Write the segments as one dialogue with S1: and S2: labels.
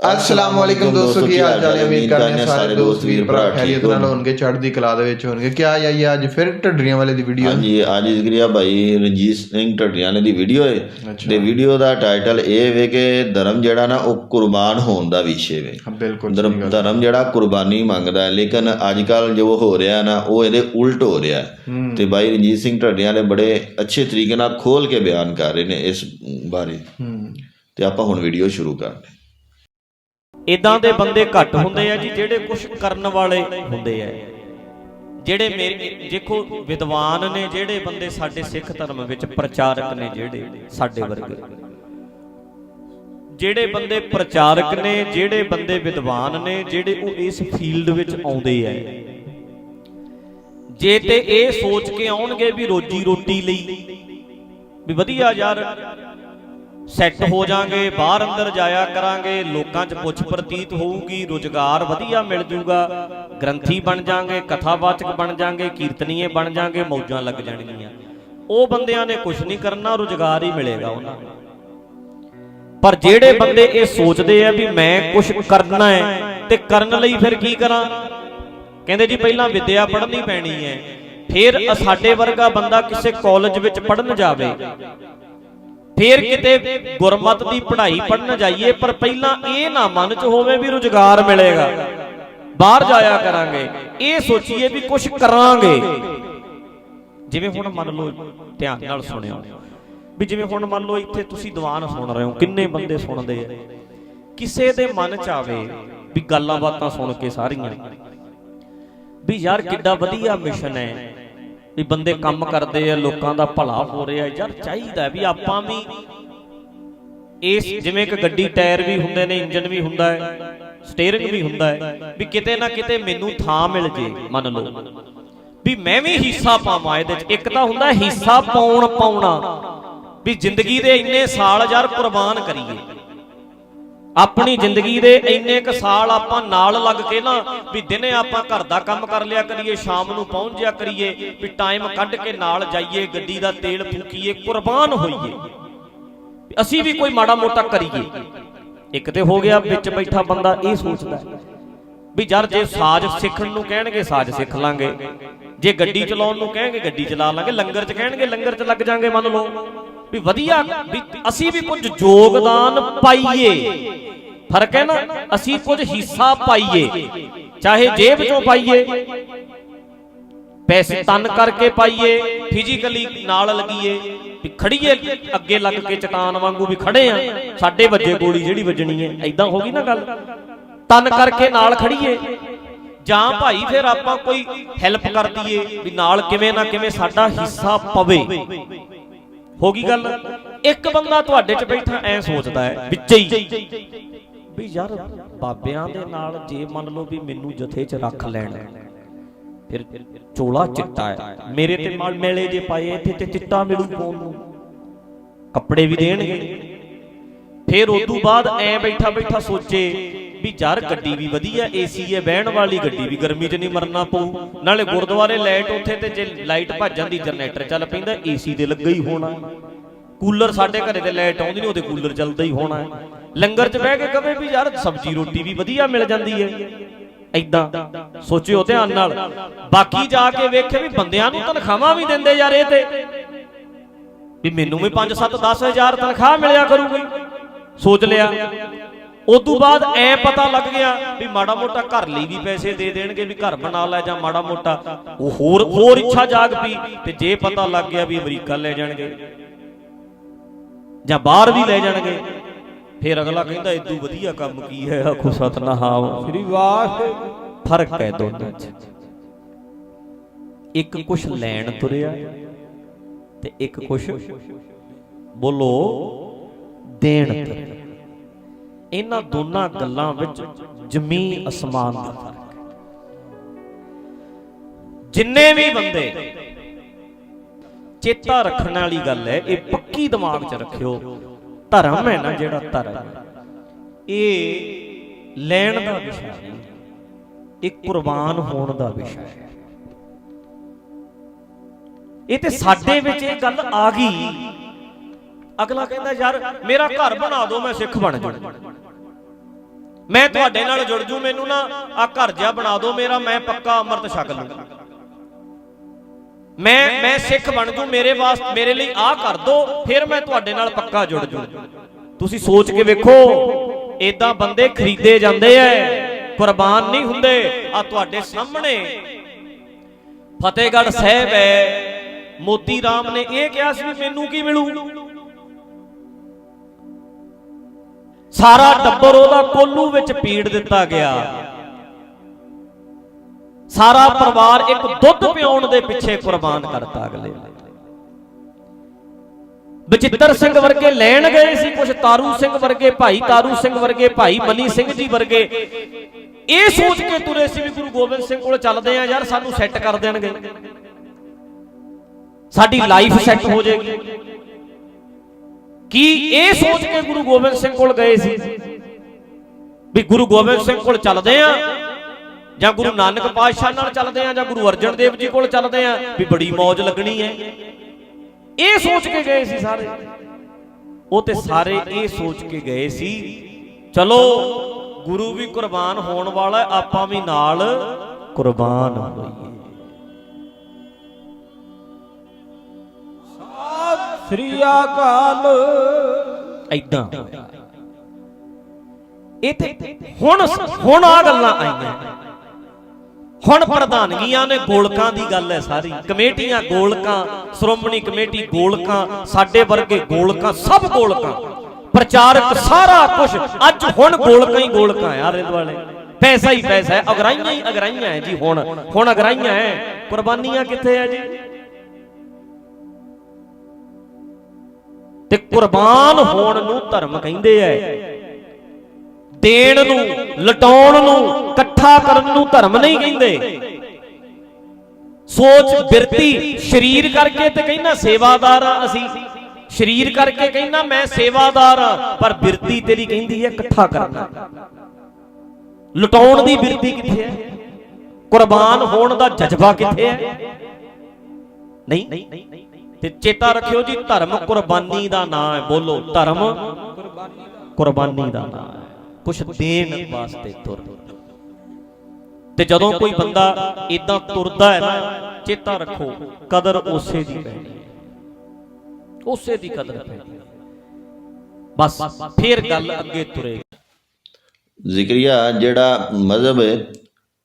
S1: ਅਸਲਾਮ ਵਾਲੇਕੁਮ ਦੋਸਤੋ ਕੀ ਹਾਲ ਚਾਲ? ਹੈ ਉਮੀਦ ਕਰਦੇ ਹਾਂ ਸਾਰੇ ਦੋਸਤ ਵੀਰ ਭਰਾ ਖੈਰੀਅਤ ਨਾਲ ਹੋਣਗੇ ਚੜ੍ਹਦੀ ਕਲਾ ਦੇ ਵਿੱਚ ਹੋਣਗੇ। ਕੀ ਆਈ ਹੈ ਅੱਜ? ਫਿਰ ਢੱਡਰੀਆਂ ਵਾਲੇ ਦੀ ਵੀਡੀਓ
S2: ਹਾਂਜੀ ਅੱਜ ਜ਼ਿਕਰੀਆ ਭਾਈ ਰਣਜੀਤ ਸਿੰਘ ਢੱਡਰੀਆਣੇ ਦੀ ਵੀਡੀਓ ਹੈ ਤੇ ਵੀਡੀਓ ਦਾ ਟਾਈਟਲ ਇਹ ਵੇ ਕਿ ਧਰਮ ਜਿਹੜਾ ਨਾ ਉਹ ਕੁਰਬਾਨ ਹੋਣ ਦਾ ਵਿਸ਼ੇ ਵੇ।
S1: ਬਿਲਕੁਲ
S2: ਧਰਮ ਧਰਮ ਜਿਹੜਾ ਕੁਰਬਾਨੀ ਮੰਗਦਾ ਹੈ ਲੇਕਿਨ ਅੱਜ ਕੱਲ ਜੋ ਹੋ ਰਿਹਾ ਨਾ ਉਹ ਇਹਦੇ ਉਲਟ ਹੋ ਰਿਹਾ। ਤੇ ਭਾਈ ਰਣਜੀਤ ਸਿੰਘ ਢੱਡਰੀਆਂ ਨੇ ਬੜੇ ਅੱਛੇ ਤਰੀਕੇ ਨਾਲ ਖੋਲ ਕੇ ਬਿਆਨ ਕਰ ਰਹੇ ਨੇ ਇਸ ਬਾਰੇ। ਤੇ ਆਪਾਂ ਹੁਣ ਵੀਡੀਓ ਸ਼ੁਰੂ ਕਰਦੇ ਹਾਂ।
S3: ਇਦਾਂ ਦੇ ਬੰਦੇ ਘੱਟ ਹੁੰਦੇ ਆ ਜੀ ਜਿਹੜੇ ਕੁਝ ਕਰਨ ਵਾਲੇ ਹੁੰਦੇ ਆ। ਜਿਹੜੇ ਮੇਰੇ ਦੇਖੋ ਵਿਦਵਾਨ ਨੇ ਜਿਹੜੇ ਬੰਦੇ ਸਾਡੇ ਸਿੱਖ ਧਰਮ ਵਿੱਚ ਪ੍ਰਚਾਰਕ ਨੇ ਜਿਹੜੇ ਸਾਡੇ ਵਰਗੇ। ਜਿਹੜੇ ਬੰਦੇ ਪ੍ਰਚਾਰਕ ਨੇ ਜਿਹੜੇ ਬੰਦੇ ਵਿਦਵਾਨ ਨੇ ਜਿਹੜੇ ਉਹ ਇਸ ਫੀਲਡ ਵਿੱਚ ਆਉਂਦੇ ਆ। ਜੇ ਤੇ ਇਹ ਸੋਚ ਕੇ ਆਉਣਗੇ ਵੀ ਰੋਜੀ ਰੋਟੀ ਲਈ। ਵੀ ਵਧੀਆ ਯਾਰ ਸੈੱਟ ਹੋ ਜਾਾਂਗੇ, ਬਾਹਰ ਅੰਦਰ ਜਾਇਆ ਕਰਾਂਗੇ, ਲੋਕਾਂ 'ਚ ਪੁੱਛ ਪ੍ਰਤੀਤ ਹੋਊਗੀ, ਰੋਜ਼ਗਾਰ ਵਧੀਆ ਮਿਲ ਜੂਗਾ, ਗ੍ਰੰਥੀ ਬਣ ਜਾਾਂਗੇ, ਕਥਾਵਾਚਕ ਬਣ ਜਾਾਂਗੇ, ਕੀਰਤਨੀਏ ਬਣ ਜਾਾਂਗੇ, ਮੌਜਾਂ ਲੱਗ ਜਾਣਗੀਆਂ। ਉਹ ਬੰਦਿਆਂ ਨੇ ਕੁਝ ਨਹੀਂ ਕਰਨਾ, ਰੋਜ਼ਗਾਰ ਹੀ ਮਿਲੇਗਾ ਉਹਨਾਂ ਨੂੰ। ਪਰ ਜਿਹੜੇ ਬੰਦੇ ਇਹ ਸੋਚਦੇ ਆ ਵੀ ਮੈਂ ਕੁਝ ਕਰਨਾ ਹੈ ਤੇ ਕਰਨ ਲਈ ਫਿਰ ਕੀ ਕਰਾਂ? ਕਹਿੰਦੇ ਜੀ ਪਹਿਲਾਂ ਵਿਦਿਆ ਪੜ੍ਹਨੀ ਪੈਣੀ ਹੈ, ਫਿਰ ਸਾਡੇ ਵਰਗਾ ਬੰਦਾ ਕਿਸੇ ਕਾਲਜ ਵਿੱਚ ਪੜਨ ਜਾਵੇ। ਫੇਰ ਕਿਤੇ ਗੁਰਮਤ ਦੀ ਪੜ੍ਹਾਈ ਪੜਨ ਜਾਈਏ, ਪਰ ਪਹਿਲਾਂ ਇਹ ਨਾ ਮਨ 'ਚ ਹੋਵੇ ਵੀ ਰੁਜ਼ਗਾਰ ਮਿਲੇਗਾ। ਬਾਹਰ ਜਾਇਆ ਕਰਾਂਗੇ, ਇਹ ਸੋਚੀਏ ਵੀ ਕੁਝ ਕਰਾਂਗੇ। ਜਿਵੇਂ ਹੁਣ ਮੰਨ ਲਓ, ਧਿਆਨ ਨਾਲ ਸੁਣਿਓ, ਵੀ ਜਿਵੇਂ ਹੁਣ ਮੰਨ ਲਓ ਇੱਥੇ ਤੁਸੀਂ ਦੀਵਾਨ ਸੁਣ ਰਹੇ ਹੋ, ਕਿੰਨੇ ਬੰਦੇ ਸੁਣਦੇ ਆ। ਕਿਸੇ ਦੇ ਮਨ 'ਚ ਆਵੇ ਵੀ ਗੱਲਾਂ ਬਾਤਾਂ ਸੁਣ ਕੇ ਸਾਰੀਆਂ। ਵੀ ਯਾਰ ਕਿੱਡਾ ਵਧੀਆ ਮਿਸ਼ਨ ਹੈ। ਵੀ ਬੰਦੇ ਕੰਮ ਕਰਦੇ ਆ ਲੋਕਾਂ ਦਾ ਭਲਾ ਹੋ ਰਿਹਾ। ਯਾਰ ਚਾਹੀਦਾ ਵੀ ਆਪਾਂ ਵੀ ਇਸ ਜਿਵੇਂ ਕਿ ਗੱਡੀ ਟਾਇਰ ਵੀ ਹੁੰਦੇ ਨੇ ਇੰਜਨ ਵੀ ਹੁੰਦਾ ਹੈ ਸਟੀਅਰਿੰਗ ਵੀ ਹੁੰਦਾ ਹੈ ਵੀ ਕਿਤੇ ਨਾ ਕਿਤੇ ਮੈਨੂੰ ਥਾਂ ਮਿਲ ਜੇ ਮੰਨ ਲਓ। ਵੀ ਮੈਂ ਵੀ ਹਿੱਸਾ ਪਾਵਾਂ ਇਹਦੇ ਚ। ਇੱਕ ਤਾਂ ਹੁੰਦਾ ਹਿੱਸਾ ਪਾਉਣ ਪਾਉਣਾ ਵੀ ਜ਼ਿੰਦਗੀ ਦੇ ਇੰਨੇ ਸਾਲ ਯਾਰ ਕੁਰਬਾਨ ਕਰੀਏ। ਆਪਣੀ ਜ਼ਿੰਦਗੀ ਦੇ ਇੰਨੇ ਕ ਸਾਲ ਆਪਾਂ ਨਾਲ ਲੱਗ ਕੇ ਨਾ ਵੀ ਦਿਨੇ ਆਪਾਂ ਘਰ ਦਾ ਕੰਮ ਕਰ ਲਿਆ ਕਰੀਏ, ਸ਼ਾਮ ਨੂੰ ਪਹੁੰਚ ਜਿਆ ਕਰੀਏ, ਵੀ ਟਾਈਮ ਕੱਢ ਕੇ ਨਾਲ ਜਾਈਏ, ਗੱਡੀ ਦਾ ਤੇਲ ਫੂਕੀਏ, ਕੁਰਬਾਨ ਹੋਈਏ। ਅਸੀਂ ਵੀ ਕੋਈ ਮਾੜਾ ਮੋਟਾ ਕਰੀਏ। ਇੱਕ ਤੇ ਹੋ ਗਿਆ ਵਿੱਚ ਬੈਠਾ ਬੰਦਾ ਇਹ ਸੋਚਦਾ ਵੀ ਯਾਰ ਜੇ ਸਾਜ਼ ਸਿੱਖਣ ਨੂੰ ਕਹਿਣਗੇ, ਸਾਜ਼ ਸਿੱਖ ਲਾਂਗੇ। ਜੇ ਗੱਡੀ ਚਲਾਉਣ ਨੂੰ ਕਹਿਣਗੇ, ਗੱਡੀ ਚਲਾ ਲਾਂਗੇ। ਲੰਗਰ 'ਚ ਕਹਿਣਗੇ, ਲੰਗਰ 'ਚ ਲੱਗ ਜਾਾਂਗੇ ਮੰਨ ਲਓ। ਵੀ ਵਧੀਆ, ਵੀ ਅਸੀਂ ਵੀ ਕੁਝ ਯੋਗਦਾਨ ਪਾਈਏ। ਫ਼ਰਕ ਹੈ ਨਾ? ਅਸੀਂ ਕੁਝ ਹਿੱਸਾ ਪਾਈਏ, ਚਾਹੇ ਜੇਬ ਚੋਂ ਪਾਈਏ, ਪੈਸੇ ਤਨ ਕਰਕੇ ਪਾਈਏ ਫਿਜ਼ੀਕਲੀ ਨਾਲ ਲੱਗੀਏ, ਵੀ ਖੜੀਏ, ਅੱਗੇ ਲੱਗ ਕੇ ਚਟਾਨ ਵਾਂਗੂ ਵੀ ਖੜੇ ਆ, ਸਾਡੇ ਵੱਜੇ ਗੋਲੀ ਜਿਹੜੀ ਵੱਜਣੀ ਹੈ ਐਦਾਂ ਹੋ ਗਈ ਨਾ ਗੱਲ? ਤਨ ਕਰਕੇ ਨਾਲ ਖੜੀਏ, ਜਾਂ ਭਾਈ ਫਿਰ ਆਪਾਂ ਕੋਈ ਹੈਲਪ ਕਰ ਦਈਏ, ਵੀ ਨਾਲ ਕਿਵੇਂ ਨਾ ਕਿਵੇਂ ਸਾਡਾ ਹਿੱਸਾ ਪਵੇ। ਹੋ ਗਈ ਗੱਲ? ਇੱਕ ਬੰਦਾ ਤੁਹਾਡੇ 'ਚ ਬੈਠਾ, ਐ ਸੋਚਦਾ ਹੈ, ਵਿੱਚੇ ਹੀ। ਵੀ ਯਾਰ ਬਾਬਿਆਂ ਦੇ ਨਾਲ ਜੇ ਮੰਨ ਲਓ ਵੀ ਮੈਨੂੰ ਜਥੇ 'ਚ ਰੱਖ ਲੈਣ, ਫਿਰ ਚੋਲਾ ਚਿੱਟਾ ਹੈ। ਮੇਰੇ ਤੇ ਨਾਲ ਮੇਲੇ ਜੇ ਪਾਏ, ਇੱਥੇ ਤੇ ਚਿੱਟਾ ਮਿਲੂ ਪਾਉਣ ਨੂੰ? ਕੱਪੜੇ ਵੀ ਦੇਣਗੇ। ਫਿਰ ਉਦੋਂ ਬਾਅਦ ਐ ਬੈਠਾ ਬੈਠਾ ਸੋਚੇ ਵੀ ਯਾਰ ਗੱਡੀ ਵੀ ਵਧੀਆ, ਏਸੀ ਹੈ, ਬਹਿਣ ਵਾਲੀ ਗੱਡੀ ਵੀ ਗਰਮੀ 'ਚ ਨਹੀਂ ਮਰਨਾ ਪਊ। ਨਾਲੇ ਗੁਰਦੁਆਰੇ ਲਾਈਟ ਉੱਥੇ ਤੇ ਜੇ ਲਾਈਟ ਭੱਜ ਜਾਂਦੀ, ਜਨਰੇਟਰ ਚੱਲ ਪੈਂਦਾ, ਏਸੀ ਤੇ ਲੱਗਾ ਹੀ ਹੋਣਾ। ਕੂਲਰ ਸਾਡੇ ਘਰੇ ਤੇ ਲਾਈਟ ਆਉਂਦੀ ਨਹੀਂ ਉਹਦੇ ਕੂਲਰ ਚੱਲਦਾ ਹੀ ਹੋਣਾ। ਲੰਗਰ 'ਚ ਬਹਿ ਕੇ ਕਵੇ ਵੀ ਯਾਰ ਸਬਜ਼ੀ, ਰੋਟੀ ਵੀ ਵਧੀਆ ਮਿਲ ਜਾਂਦੀ ਹੈ। ਐਦਾਂ ਸੋਚਿਓ ਧਿਆਨ ਨਾਲ। ਬਾਕੀ ਜਾ ਕੇ ਵੇਖੇ ਵੀ ਬੰਦਿਆਂ ਨੂੰ ਤਨਖਾਹਾਂ ਵੀ ਦਿੰਦੇ ਯਾਰ ਇਹ ਤੇ। ਵੀ ਮੈਨੂੰ ਵੀ 5 7 10 ਹਜ਼ਾਰ ਤਨਖਾਹ ਮਿਲਿਆ ਕਰੂਗੀ। ਸੋਚ ਲਿਆ। ਉਦੋਂ ਬਾਅਦ ਐ ਪਤਾ ਲੱਗ ਗਿਆ ਵੀ ਮਾੜਾ ਮੋਟਾ ਘਰ ਲਈ ਵੀ ਪੈਸੇ ਦੇ ਦੇਣਗੇ ਵੀ ਘਰ ਬਣਾ ਲੈ ਜਾਂ ਮਾੜਾ ਮੋਟਾ। ਉਹ ਹੋਰ ਹੋਰ ਇੱਛਾ ਜਾਗ ਪਈ ਤੇ ਜੇ ਪਤਾ ਲੱਗ ਗਿਆ ਵੀ ਅਮਰੀਕਾ ਲੈ ਜਾਣਗੇ ਜਾਂ ਬਾਹਰ ਵੀ ਲੈ ਜਾਣਗੇ। ਫਿਰ ਅਗਲਾ ਕਹਿੰਦਾ ਇਦੋਂ ਵਧੀਆ ਕੰਮ ਕੀ ਹੈ? ਆਖੋ ਸਤਨਾਮ।
S1: ਸ੍ਰੀ ਵਾਸ
S3: ਫ਼ਰਕ ਹੈ ਦੋਨਾਂ 'ਚ। ਇੱਕ ਕੁਛ ਲੈਣ ਤੁਰਿਆ ਤੇ ਇੱਕ ਕੁਛ ਬੋਲੋ ਦੇਣ ਤੁਰਿਆ। ਇਹਨਾਂ ਦੋਨਾਂ ਗੱਲਾਂ ਵਿੱਚ ਜ਼ਮੀਨ ਅਸਮਾਨ ਦਾ ਫ਼ਰਕ ਹੈ। ਜਿੰਨੇ ਵੀ ਬੰਦੇ ਚੇਤਾ ਰੱਖਣ ਵਾਲੀ ਗੱਲ ਹੈ ਇਹ ਪੱਕੀ ਦਿਮਾਗ 'ਚ ਰੱਖਿਓ। ਧਰਮ ਹੈ ਨਾ ਜਿਹੜਾ ਧਰਮ ਇਹ ਲੈਣ ਦਾ ਵਿਸ਼ਾ ਨਹੀਂ ਇਹ ਕੁਰਬਾਨ ਹੋਣ ਦਾ ਵਿਸ਼ਾ ਹੈ। ਇਹ ਤੇ ਸਾਡੇ ਵਿੱਚ ਇਹ ਗੱਲ ਆ ਗਈ। ਅਗਲਾ ਕਹਿੰਦਾ, ਯਾਰ, ਮੇਰਾ ਘਰ ਬਣਾ ਦਿਓ ਮੈਂ ਸਿੱਖ ਬਣ ਜਾਵਾਂ ਮੈਂ ਤੁਹਾਡੇ ਨਾਲ ਜੁੜ ਜੂ, ਮੈਨੂੰ ਨਾ ਆ ਘਰ ਜਿਹਾ ਬਣਾ ਦਿਓ ਮੇਰਾ, ਮੈਂ ਪੱਕਾ ਅੰਮ੍ਰਿਤ ਛਕ ਲੂੰਗਾ ਮੈਂ ਮੈਂ ਸਿੱਖ ਬਣ ਜੂ, ਮੇਰੇ ਵਾਸਤੇ, ਮੇਰੇ ਲਈ ਆਹ ਕਰ ਦੋ, ਫਿਰ ਮੈਂ ਤੁਹਾਡੇ ਨਾਲ ਪੱਕਾ ਜੁੜ ਜੂ। ਤੁਸੀਂ ਸੋਚ ਕੇ ਵੇਖੋ ਇਦਾਂ ਬੰਦੇ ਖਰੀਦੇ ਜਾਂਦੇ ਐ, ਕੁਰਬਾਨ ਨਹੀਂ ਹੁੰਦੇ ਆ ਤੁਹਾਡੇ ਸਾਹਮਣੇ। ਫਤਿਹਗੜ੍ਹ ਸਾਹਿਬ ਹੈ ਮੋਤੀ ਰਾਮ ਨੇ ਇਹ ਕਿਹਾ ਸੀ ਵੀ ਮੈਨੂੰ ਕੀ ਮਿਲੂ? ਸਾਰਾ ਟੱਬਰ ਉਹਦਾ ਕੋਲੂ ਵਿੱਚ ਪੀੜ ਦਿੱਤਾ ਗਿਆ। ਸਾਰਾ ਪਰਿਵਾਰ ਇੱਕ ਦੁੱਧ ਪਿਉਣ ਦੇ ਪਿੱਛੇ ਕੁਰਬਾਨ ਕਰਤਾ ਅਗਲੇ ਬਚਿੱਤਰ ਸਿੰਘ ਵਰਗੇ ਲੈਣ ਗਏ ਸੀ ਕੁਝ ਤਾਰੂ ਸਿੰਘ ਵਰਗੇ ਭਾਈ, ਤਾਰੂ ਸਿੰਘ ਵਰਗੇ ਭਾਈ, ਮਨੀ ਸਿੰਘ ਜੀ ਵਰਗੇ। ਇਹ ਸੋਚ ਕੇ ਤੁਰੇ ਸੀ ਵੀ ਗੁਰੂ ਗੋਬਿੰਦ ਸਿੰਘ ਕੋਲ ਚੱਲਦੇ ਆ, ਯਾਰ ਸਾਨੂੰ ਸੈੱਟ ਕਰ ਦੇਣਗੇ। ਸਾਡੀ ਲਾਈਫ ਸੈੱਟ ਹੋ ਜਾਏਗੀ। ਕੀ ਇਹ ਸੋਚ ਕੇ ਗੁਰੂ ਗੋਬਿੰਦ ਸਿੰਘ ਕੋਲ ਗਏ ਸੀ? ਵੀ ਗੁਰੂ ਗੋਬਿੰਦ ਸਿੰਘ ਕੋਲ ਚੱਲਦੇ ਆ ਜਾਂ ਗੁਰੂ ਨਾਨਕ ਪਾਤਸ਼ਾਹ ਨਾਲ ਚੱਲਦੇ ਆ ਜਾਂ ਗੁਰੂ ਅਰਜਨ ਦੇਵ ਜੀ ਕੋਲ ਚੱਲਦੇ ਆ? ਵੀ ਬੜੀ ਮੌਜ ਲੱਗਣੀ ਹੈ। ਇਹ ਸੋਚ ਕੇ ਗਏ ਸੀ ਸਾਰੇ। ਉਹ ਤੇ ਸਾਰੇ ਇਹ ਸੋਚ ਕੇ ਗਏ ਸੀ ਚਲੋ ਗੁਰੂ ਵੀ ਕੁਰਬਾਨ ਹੋਣ ਵਾਲਾ ਆਪਾਂ ਵੀ ਨਾਲ ਕੁਰਬਾਨ ਹੋਈਏ।
S4: ਸ੍ਰੀ ਅਕਾਲ।
S3: ਐਦਾਂ ਇਹ ਤੇ ਹੁਣ ਹੁਣ ਆ ਗੱਲਾਂ ਆਈਆਂ। ਹੁਣ ਪ੍ਰਧਾਨਗੀਆਂ ਨੇ ਗੋਲਕਾਂ ਦੀ ਗੱਲ ਹੈ ਸਾਰੀ। ਕਮੇਟੀਆਂ ਗੋਲਕਾਂ, ਸ਼੍ਰੋਮਣੀ ਕਮੇਟੀ ਗੋਲਕਾਂ, ਸਾਡੇ ਵਰਗੇ ਗੋਲਕਾਂ, ਸਭ ਗੋਲਕਾਂ। ਪ੍ਰਚਾਰਕ ਸਾਰਾ ਕੁਝ ਅੱਜ ਹੁਣ ਗੋਲਕਾਂ ਹੀ ਗੋਲਕਾਂ ਆ ਆਲੇ ਦੁਆਲੇ। ਪੈਸਾ ਹੀ ਪੈਸਾ ਹੈ, ਅਗਰਾਈਆਂ ਹੀ ਅਗਰਾਈਆਂ ਹੈ ਜੀ ਹੁਣ। ਹੁਣ ਅਗਰਾਈਆਂ ਹੈ। ਕੁਰਬਾਨੀਆਂ ਕਿੱਥੇ ਹੈ ਜੀ? ਤੇ ਕੁਰਬਾਨ ਹੋਣ ਨੂੰ ਧਰਮ ਕਹਿੰਦੇ ਐ ਦੇਣ ਨੂੰ, ਲਟਾਉਣ ਨੂੰ, ਇਕੱਠਾ ਕਰਨ ਨੂੰ ਧਰਮ ਨਹੀਂ ਕਹਿੰਦੇ। ਸੋਚ ਬਿਰਤੀ ਸਰੀਰ ਕਰਕੇ ਤੇ ਕਹਿੰਦਾ ਸੇਵਾਦਾਰ ਆ ਅਸੀਂ। ਸਰੀਰ ਕਰਕੇ ਕਹਿੰਦਾ ਮੈਂ ਸੇਵਾਦਾਰ ਆ, ਪਰ ਬਿਰਤੀ ਤੇਰੀ ਕਹਿੰਦੀ ਹੈ ਇਕੱਠਾ ਕਰਨਾ। ਲਟਾਉਣ ਦੀ ਬਿਰਤੀ ਕਿੱਥੇ ਹੈ? ਕੁਰਬਾਨ ਹੋਣ ਦਾ ਜਜ਼ਬਾ ਕਿੱਥੇ ਹੈ? ਨਹੀਂ। ਤੇ ਚੇਤਾ ਰੱਖਿਓ ਜੀ, ਧਰਮ ਕੁਰਬਾਨੀ ਦਾ ਨਾਮ ਹੈ, ਬੋਲੋ ਧਰਮ ਕੁਰਬਾਨੀ ਦਾ ਨਾਮ ਹੈ ਦੇਣ ਵਾਸਤੇ ਤੁਰ। ਤੇ ਜਦੋਂ ਕੋਈ ਬੰਦਾ ਇਦਾਂ ਤੁਰਦਾ ਹੈ ਨਾ, ਚੇਤਾ ਰੱਖੋ, ਕਦਰ ਉਸੇ ਦੀ ਪੈਣੀ ਉਸੇ ਦੀ ਕਦਰ ਪੈਣੀ ਬਸ, ਫੇਰ ਗੱਲ ਅੱਗੇ ਤੁਰੇਗੀ
S2: ਜ਼ਿਕਰੀਆ ਜਿਹੜਾ ਮਜ਼ਹਬ ਹੈ,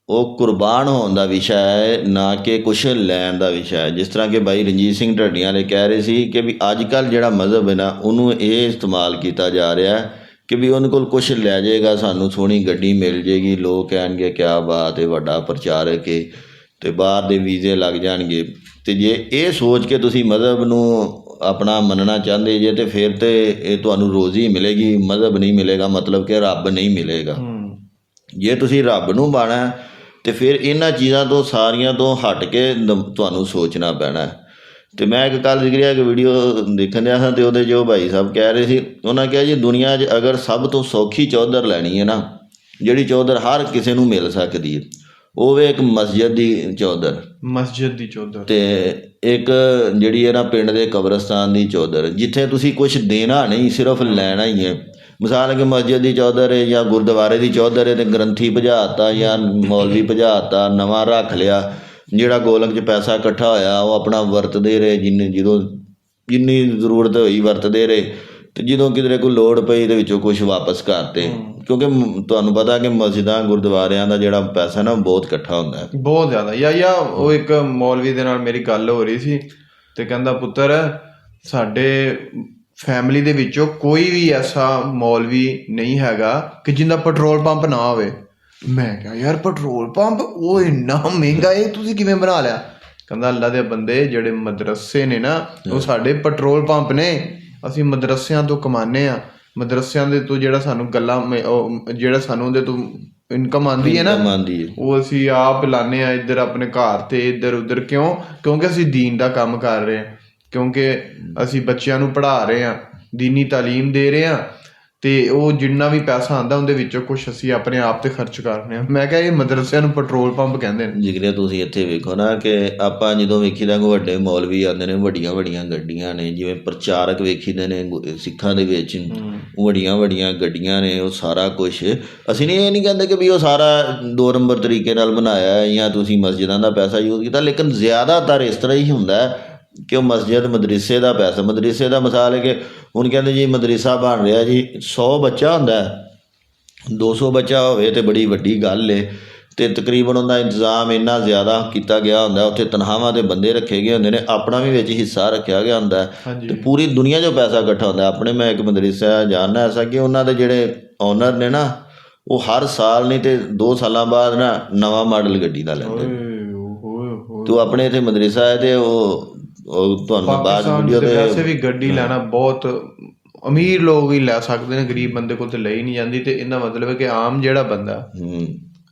S2: ਉਹ ਕੁਰਬਾਨ ਹੋਣ ਦਾ ਵਿਸ਼ਾ ਹੈ, ਨਾ ਕਿ ਕੁਛ ਲੈਣ ਦਾ ਵਿਸ਼ਾ ਹੈ। ਜਿਸ ਤਰ੍ਹਾਂ ਕਿ ਭਾਈ ਰਣਜੀਤ ਸਿੰਘ ਢੱਡੀਆਂ ਨੇ ਕਹਿ ਰਹੇ ਸੀ ਕਿ ਵੀ ਅੱਜ ਕੱਲ ਜਿਹੜਾ ਮਜ਼ਹਬ ਹੈ ਨਾ, ਉਹਨੂੰ ਇਹ ਇਸਤੇਮਾਲ ਕੀਤਾ ਜਾ ਰਿਹਾ ਹੈ ਕਿ ਵੀ ਉਹਨਾਂ ਕੋਲ ਕੁਛ ਲੈ ਜਾਏਗਾ ਸਾਨੂੰ ਸੋਹਣੀ ਗੱਡੀ ਮਿਲ ਜੇਗੀ ਲੋਕ ਕਹਿਣਗੇ ਕਿਆ ਬਾਤ ਹੈ ਵੱਡਾ ਪ੍ਰਚਾਰਕ ਹੈ ਤੇ ਬਾਹਰ ਦੇ ਵੀਜ਼ੇ ਲੱਗ ਜਾਣਗੇ। ਤੇ ਜੇ ਇਹ ਸੋਚ ਕੇ ਤੁਸੀਂ ਮਜ਼ਹਬ ਨੂੰ ਆਪਣਾ ਮੰਨਣਾ ਚਾਹੁੰਦੇ ਜੇ ਤੇ ਫਿਰ ਤੇ ਇਹ ਤੁਹਾਨੂੰ ਰੋਜ਼ੀ ਮਿਲੇਗੀ। ਮਜ਼ਹਬ ਨਹੀਂ ਮਿਲੇਗਾ ਮਤਲਬ ਕਿ ਰੱਬ ਨਹੀਂ ਮਿਲੇਗਾ। ਜੇ ਤੁਸੀਂ ਰੱਬ ਨੂੰ ਬਾਣਾ ਤੇ ਫਿਰ ਇਹਨਾਂ ਚੀਜ਼ਾਂ ਤੋਂ ਸਾਰੀਆਂ ਤੋਂ ਹਟ ਕੇ ਤੁਹਾਨੂੰ ਸੋਚਣਾ ਪੈਣਾ। ਹੈ। ਤੇ ਮੈਂ ਇੱਕ ਕੱਲ ਜ਼ਿਕਰਿਆ ਇੱਕ ਵੀਡੀਓ ਦੇਖਣ ਡਿਆ ਹਾਂ ਤੇ ਉਹਦੇ ਜੋ ਭਾਈ ਸਾਹਿਬ ਕਹਿ ਰਹੇ ਸੀ ਉਹਨਾਂ ਕਿਹਾ ਜੀ ਦੁਨੀਆ 'ਚ ਅਗਰ ਸਭ ਤੋਂ ਸੌਖੀ ਚੌਧਰ ਲੈਣੀ ਹੈ ਨਾ ਜਿਹੜੀ ਚੌਧਰ ਹਰ ਕਿਸੇ ਨੂੰ ਮਿਲ ਸਕਦੀ ਹੈ ਉਹ ਵੇ ਇੱਕ ਮਸਜਿਦ ਦੀ ਚੌਧਰ
S1: ਮਸਜਿਦ ਦੀ ਚੌਧਰ
S2: ਤੇ ਇੱਕ ਜਿਹੜੀ ਹੈ ਨਾ ਪਿੰਡ ਦੇ ਕਬਰਸਤਾਨ ਦੀ ਚੌਧਰ ਜਿੱਥੇ ਤੁਸੀਂ ਕੁਝ ਦੇਣਾ ਨਹੀਂ ਸਿਰਫ ਲੈਣਾ ਹੀ ਹੈ ਮਿਸਾਲ ਕਿ ਮਸਜਿਦ ਦੀ ਚੌਧਰ ਹੈ ਜਾਂ ਗੁਰਦੁਆਰੇ ਦੀ ਚੌਧਰ ਹੈ ਤੇ ਗ੍ਰੰਥੀ ਭਜਾਤਾ ਜਾਂ ਮੌਲਵੀ ਭਜਾਤਾ ਨਵਾਂ ਰੱਖ ਲਿਆ ਜਿਹੜਾ ਗੋਲਕ 'ਚ ਪੈਸਾ ਇਕੱਠਾ ਹੋਇਆ ਉਹ ਆਪਣਾ ਵਰਤਦੇ ਰਹੇ ਜਿੰਨੇ ਜਦੋਂ ਜਿੰਨੀ ਜ਼ਰੂਰਤ ਹੋਈ ਵਰਤਦੇ ਰਹੇ ਤੇ ਜਦੋਂ ਕਿਧਰੇ ਕੋਈ ਲੋੜ ਪਈ ਦੇ ਵਿੱਚੋਂ ਕੁਝ ਵਾਪਸ ਕਰਤੇ। ਕਿਉਂਕਿ ਤੁਹਾਨੂੰ ਪਤਾ ਕਿ ਮਸਜਿਦਾਂ ਗੁਰਦੁਆਰਿਆਂ ਦਾ ਜਿਹੜਾ ਪੈਸਾ ਨਾ ਬਹੁਤ ਇਕੱਠਾ ਹੁੰਦਾ ਹੈ।
S1: ਬਹੁਤ ਜ਼ਿਆਦਾ। ਯਾ ਯਾ ਉਹ ਇੱਕ ਮੌਲਵੀ ਦੇ ਨਾਲ ਮੇਰੀ ਗੱਲ ਹੋ ਰਹੀ ਸੀ ਤੇ ਕਹਿੰਦਾ ਪੁੱਤਰ ਸਾਡੇ ਫੈਮਿਲੀ ਦੇ ਵਿੱਚੋਂ ਕੋਈ ਵੀ ਐਸਾ ਮੌਲਵੀ ਨਹੀਂ ਹੈਗਾ ਕਿ ਜਿੰਦਾ ਪੈਟਰੋਲ ਪੰਪ ਨਾ ਹੋਵੇ। ਮੈਂ ਕਿਹਾ ਯਾਰ ਪੈਟਰੋਲ ਪੰਪ ਉਹ ਇੰਨਾ ਮਹਿੰਗਾ ਇਹ ਤੁਸੀਂ ਕਿਵੇਂ ਬਣਾ ਲਿਆ? ਕਹਿੰਦਾ ਅੱਲਾ ਦੇ ਬੰਦੇ ਜਿਹੜੇ ਮਦਰਸੇ ਨੇ ਨਾ ਉਹ ਸਾਡੇ ਪੈਟਰੋਲ ਪੰਪ ਨੇ। ਅਸੀਂ ਮਦਰਸਿਆਂ ਤੋਂ ਕਮਾਨੇ ਆ ਮਦਰਸਿਆਂ ਦੇ ਤੋਂ ਜਿਹੜਾ ਸਾਨੂੰ ਗੱਲਾਂ ਜਿਹੜਾ ਸਾਨੂੰ ਉਹਦੇ ਤੋਂ ਇਨਕਮ ਆਉਂਦੀ ਹੈ ਨਾ ਉਹ ਅਸੀਂ ਆਪ ਲਾਣੇ ਆ ਇੱਧਰ ਆਪਣੇ ਘਰ ਤੇ ਇੱਧਰ ਉੱਧਰ ਕਿਉਂ? ਕਿਉਂਕਿ ਅਸੀਂ ਦੀਨ ਦਾ ਕੰਮ ਕਰ ਰਹੇ ਹਾਂ। ਕਿਉਂਕਿ ਅਸੀਂ ਬੱਚਿਆਂ ਨੂੰ ਪੜ੍ਹਾ ਰਹੇ ਹਾਂ ਦੀਨੀ ਤਾਲੀਮ ਦੇ ਰਹੇ ਹਾਂ। ਤੇ ਉਹ ਜਿੰਨਾ ਵੀ ਪੈਸਾ ਆਂਦਾ ਉਹਦੇ ਵਿੱਚੋਂ ਕੁਝ ਅਸੀਂ ਆਪਣੇ ਆਪ ਤੇ ਖਰਚ ਕਰਨੇ ਆ। ਮੈਂ ਕਿਹਾ ਇਹ ਮਦਰਸਿਆਂ ਨੂੰ ਪੈਟਰੋਲ ਪੰਪ ਕਹਿੰਦੇ ਨੇ।
S2: ਜਿਗਰੇ ਤੁਸੀਂ ਇੱਥੇ ਵੇਖੋ ਨਾ ਕਿ ਆਪਾਂ ਜਦੋਂ ਵੇਖੀਦਾ ਕੋ ਵੱਡੇ ਮੌਲਵੀ ਆਉਂਦੇ ਨੇ ਵੱਡੀਆਂ ਵੱਡੀਆਂ ਗੱਡੀਆਂ ਨੇ ਜਿਵੇਂ ਪ੍ਰਚਾਰਕ ਵੇਖੀਦੇ ਨੇ ਸਿੱਖਾਂ ਦੇ ਵਿੱਚ ਵੱਡੀਆਂ ਵੱਡੀਆਂ ਗੱਡੀਆਂ ਨੇ ਉਹ ਸਾਰਾ ਕੁਝ ਅਸੀਂ ਨਹੀਂ ਇਹ ਨਹੀਂ ਕਹਿੰਦੇ ਕਿ ਵੀ ਉਹ ਸਾਰਾ ਦੋ ਨੰਬਰ ਤਰੀਕੇ ਨਾਲ ਬਣਾਇਆ ਹੈ ਜਾਂ ਤੁਸੀਂ ਮਸਜਿਦਾਂ ਦਾ ਪੈਸਾ ਯੂਜ਼ ਕੀਤਾ ਲੇਕਿਨ ਜ਼ਿਆਦਾਤਰ ਇਸ ਤਰ੍ਹਾਂ ਹੀ ਹੁੰਦਾ ਹੈ ਕਿ ਉਹ ਮਸਜਿਦ ਮਦਰਸੇ ਦਾ ਪੈਸਾ ਮਦਰਸੇ ਦਾ ਮਿਸਾਲ ਹੈ ਕਿ ਹੁਣ ਕਹਿੰਦੇ ਜੀ ਮਦਰਸਾ ਬਣ ਰਿਹਾ ਜੀ 100 ਬੱਚਾ ਹੁੰਦਾ ਹੈ। 200 ਬੱਚਾ ਹੋਵੇ ਤੇ ਬੜੀ ਵੱਡੀ ਗੱਲ ਏ। ਤੇ ਤਕਰੀਬਨ ਉਹਦਾ ਇੰਤਜ਼ਾਮ ਇੰਨਾ ਜ਼ਿਆਦਾ ਕੀਤਾ ਗਿਆ ਹੁੰਦਾ ਉੱਥੇ ਤਨਖਾਹਾਂ ਦੇ ਬੰਦੇ ਰੱਖੇ ਗਏ ਹੁੰਦੇ ਨੇ ਆਪਣਾ ਵੀ ਵਿੱਚ ਹਿੱਸਾ ਰੱਖਿਆ ਗਿਆ ਹੁੰਦਾ। ਤੇ ਪੂਰੀ ਦੁਨੀਆ 'ਚੋਂ ਪੈਸਾ ਇਕੱਠਾ ਹੁੰਦਾ। ਆਪਣੇ ਮੈਂ ਇੱਕ ਮਦਰਸਾ ਜਾਣਦਾ ਐਸਾ ਕਿ ਉਹਨਾਂ ਦੇ ਜਿਹੜੇ ਓਨਰ ਨੇ ਨਾ ਉਹ ਹਰ ਸਾਲ ਨਹੀਂ ਤੇ 2 ਸਾਲਾਂ ਬਾਅਦ ਨਾ ਨਵਾਂ ਮਾਡਲ ਗੱਡੀ ਦਾ ਲੈਂਦੇ ਤੋ ਆਪਣੇ ਇੱਥੇ ਮਦਰਸਾ ਹੈ ਤੇ ਉਹ ਤੁਹਾਨੂੰ ਬਾਅਦ
S1: ਪਾਕਿਸਤਾਨ
S2: ਵੀਡੀਓ
S1: ਦੇ ਵੈਸੇ
S2: ਤੇ
S1: ਵੀ ਗੱਡੀ ਲੈਣਾ ਬਹੁਤ ਅਮੀਰ ਲੋਕ ਹੀ ਲੈ ਸਕਦੇ ਨੇ ਗਰੀਬ ਬੰਦੇ ਕੋਲ ਤੇ ਲਈ ਨਹੀਂ ਜਾਂਦੀ ਤੇ ਇਹਦਾ ਮਤਲਬ ਹੈ ਕਿ ਆਮ ਜਿਹੜਾ ਬੰਦਾ
S2: ਹੂੰ।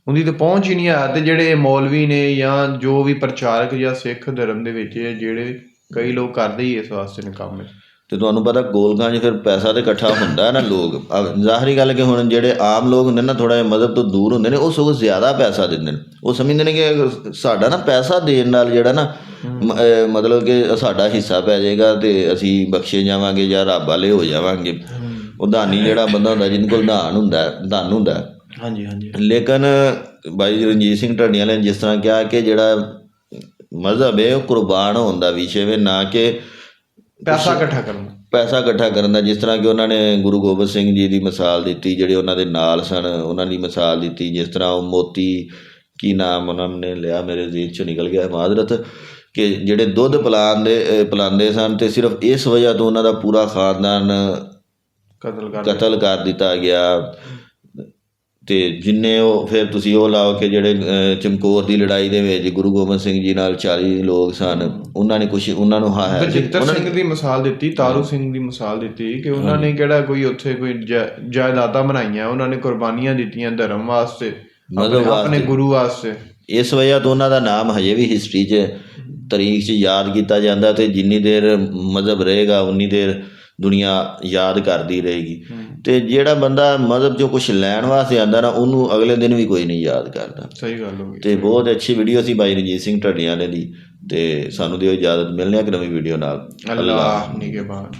S1: ਉਹਦੀ ਤੇ ਪਹੁੰਚ ਹੀ ਨਹੀਂ ਆ ਤੇ ਜਿਹੜੇ ਇਹ ਮੌਲਵੀ ਨੇ ਜਾਂ ਜੋ ਵੀ ਪ੍ਰਚਾਰਕ ਜਾਂ ਸਿੱਖ ਧਰਮ ਦੇ ਵਿੱਚ ਇਹ ਜਿਹੜੇ ਕਈ ਲੋਕ ਕਰਦੇ ਹੀ ਇਸ ਵਾਸਤੇ ਨੇ ਕੰਮ। ਇਹ।
S2: ਤੇ ਤੁਹਾਨੂੰ ਪਤਾ ਗੋਲਕਾਂ 'ਚ ਫਿਰ ਪੈਸਾ ਤੇ ਇਕੱਠਾ ਹੁੰਦਾ ਹੈ ਨਾ ਲੋਕ। ਅਹ ਜ਼ਾਹਰੀ ਗੱਲ ਹੈ ਕਿ ਹੁਣ ਜਿਹੜੇ ਆਮ ਲੋਕ ਹੁੰਦੇ ਨੇ ਨਾ ਥੋੜਾ ਜਿਹਾ ਮਦਦ ਤੋਂ ਦੂਰ ਹੁੰਦੇ ਨੇ ਉਹ ਸਗੋਂ ਜ਼ਿਆਦਾ ਪੈਸਾ ਦਿੰਦੇ ਨੇ। ਉਹ ਸਮਝਦੇ ਨੇ ਕਿ ਸਾਡਾ ਨਾ ਪੈਸਾ ਦੇਣ ਨਾਲ ਜਿਹੜਾ ਨਾ ਮਤਲਬ ਕਿ ਸਾਡਾ ਹਿੱਸਾ ਪੈ ਜਾਏਗਾ ਤੇ ਅਸੀਂ ਬਖਸ਼ੇ ਜਾਵਾਂਗੇ ਜਾਂ ਰੱਬ ਵਾਲੇ ਹੋ ਜਾਵਾਂਗੇ। ਉਹ ਦਾਨੀ ਜਿਹੜਾ ਬੰਦਾ ਹੁੰਦਾ ਜਿਹਨ ਕੋਲ ਦਾਨ ਹੁੰਦਾ ਧਨ ਹੁੰਦਾ। ਹੈ।
S1: ਹਾਂਜੀ ਹਾਂਜੀ।
S2: ਲੇਕਿਨ ਬਾਈ ਰਣਜੀਤ ਸਿੰਘ ਢੱਡੀਆਂ ਨੇ ਜਿਸ ਤਰ੍ਹਾਂ ਕਿਹਾ ਕਿ ਜਿਹੜਾ ਮਜ਼ਹਬ ਹੈ ਉਹ ਕੁਰਬਾਨ ਹੋਣ ਦਾ ਵਿਸ਼ੇ ਨਾ ਕਿ
S1: ਪੈਸਾ ਇਕੱਠਾ ਕਰਨਾ
S2: ਪੈਸਾ ਇਕੱਠਾ ਕਰਨ ਦਾ ਜਿਸ ਤਰ੍ਹਾਂ ਕਿ ਉਹਨਾਂ ਨੇ ਗੁਰੂ ਗੋਬਿੰਦ ਸਿੰਘ ਜੀ ਦੀ ਮਿਸਾਲ ਦਿੱਤੀ ਜਿਹੜੇ ਉਹਨਾਂ ਦੇ ਨਾਲ ਸਨ ਉਹਨਾਂ ਦੀ ਮਿਸਾਲ ਦਿੱਤੀ ਜਿਸ ਤਰ੍ਹਾਂ ਉਹ ਮੋਤੀ ਕੀ ਨਾਮ ਉਹਨਾਂ ਨੇ ਲਿਆ ਮੇਰੇ ਜ਼ੇਨ ਚੋਂ ਨਿਕਲ ਗਿਆ ਮਾਜ਼ਰਤ ਕਿ ਜਿਹੜੇ ਦੁੱਧ ਪਿਲਾਉਂਦੇ ਪਿਲਾਉਂਦੇ ਸਨ ਤੇ ਸਿਰਫ ਇਸ ਵਜ੍ਹਾ ਤੋਂ ਉਹਨਾਂ ਦਾ ਪੂਰਾ ਖਾਨਦਾਨ
S1: ਕਤਲ ਕਰ
S2: ਕਤਲ ਕਰ ਦਿੱਤਾ ਗਿਆ। ਤੇ ਜਿੰਨੇ ਉਹ ਫਿਰ ਤੁਸੀਂ ਉਹ ਲਾਓ ਕਿ ਜਿਹੜੇ ਚਮਕੌਰ ਦੀ ਲੜਾਈ ਦੇ ਵਿੱਚ ਗੁਰੂ ਗੋਬਿੰਦ ਸਿੰਘ ਜੀ ਨਾਲ 40 ਲੋਕ ਸਨ ਉਹਨਾਂ ਨੇ ਕੁਝ ਉਹਨਾਂ ਨੂੰ ਹਾਂ ਹੈ
S1: ਬਜਿੱਤਰ ਸਿੰਘ ਦੀ ਮਿਸਾਲ ਦਿੱਤੀ ਤਾਰੂ ਸਿੰਘ ਦੀ ਮਿਸਾਲ ਦਿੱਤੀ ਕਿ ਉਹਨਾਂ ਨੇ ਕਿਹੜਾ ਕੋਈ ਉੱਥੇ ਕੋਈ ਜਾਇਦਾਦਾਂ ਬਣਾਈਆਂ ਉਹਨਾਂ ਨੇ ਕੁਰਬਾਨੀਆਂ ਦਿੱਤੀਆਂ ਧਰਮ ਵਾਸਤੇ ਆਪਣੇ-। ਗੁਰੂ ਵਾਸਤੇ।
S2: ਇਸ ਵਜ੍ਹਾ ਤੋਂ ਉਹਨਾਂ ਦਾ ਨਾਮ ਹਜੇ ਵੀ ਹਿਸਟਰੀ 'ਚ ਤਾਰੀਖ 'ਚ ਯਾਦ ਕੀਤਾ ਜਾਂਦਾ ਤੇ ਜਿੰਨੀ ਦੇਰ ਮਜ਼ਹਬ ਰਹੇਗਾ ਉਨੀ ਦੇਰ ਦੁਨੀਆ ਯਾਦ ਕਰਦੀ ਰਹੇਗੀ। ਤੇ ਜਿਹੜਾ ਬੰਦਾ ਮਜ਼ਹਬ 'ਚੋਂ ਕੁਝ ਲੈਣ ਵਾਸਤੇ ਆਂਦਾ ਨਾ ਉਹਨੂੰ ਅਗਲੇ ਦਿਨ ਵੀ ਕੋਈ ਨਹੀਂ ਯਾਦ ਕਰਦਾ।
S1: ਸਹੀ ਗੱਲ ਹੋ ਗਈ
S2: ਤੇ ਬਹੁਤ ਅੱਛੀ ਵੀਡੀਓ ਸੀ ਬਾਈ ਰਣਜੀਤ ਸਿੰਘ ਢੱਡੀਆਂ ਵਾਲੇ ਦੀ ਤੇ ਸਾਨੂੰ ਦਿਓ ਇਜਾਜ਼ਤ ਮਿਲਨੇ ਆ ਕਿ ਨਵੀਂ ਵੀਡੀਓ ਨਾਲ।
S1: ਅੱਲਾਹ ਨਿਗਹਿਬਾਨ